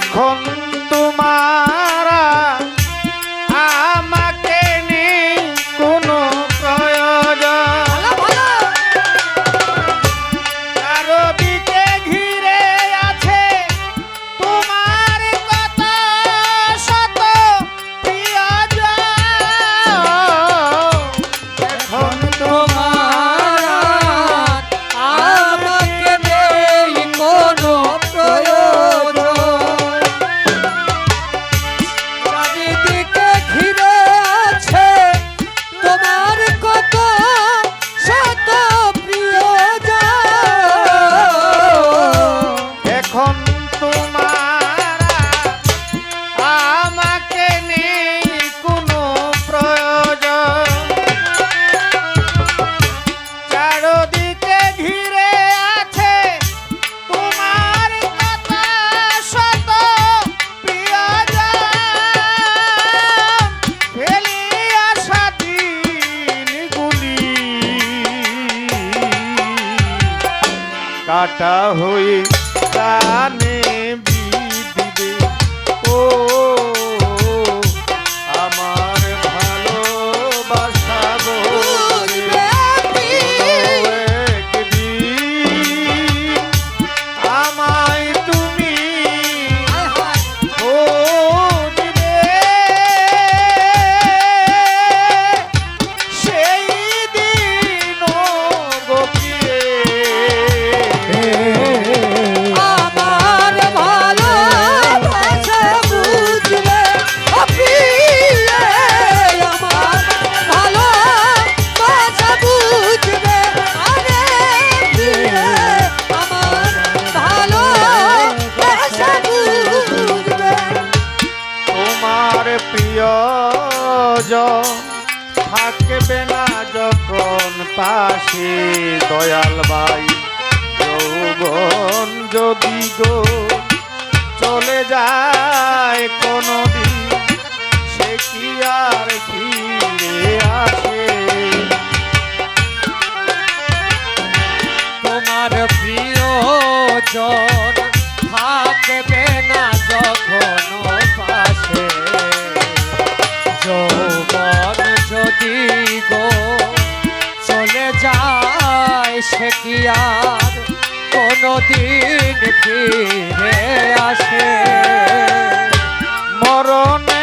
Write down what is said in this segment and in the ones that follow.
এখন তোমার কাটা হয়ে প্রাণে থাকবে না যখন পাশে দয়াল ভাই। যৌবন যদি গো চলে যায় কোনো যায় সে কি আর? কোনোদিন ফিরে আসে? মরণে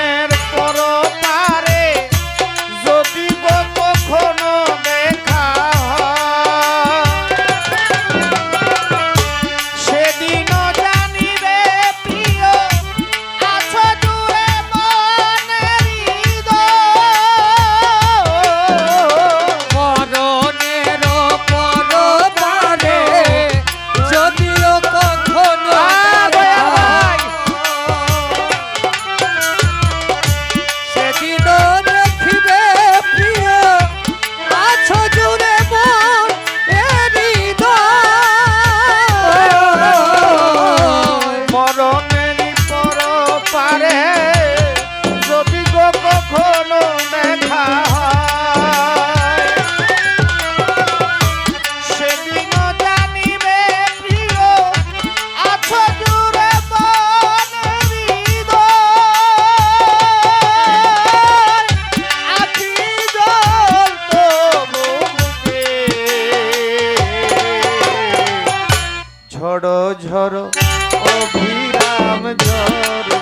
অভিরাম জরে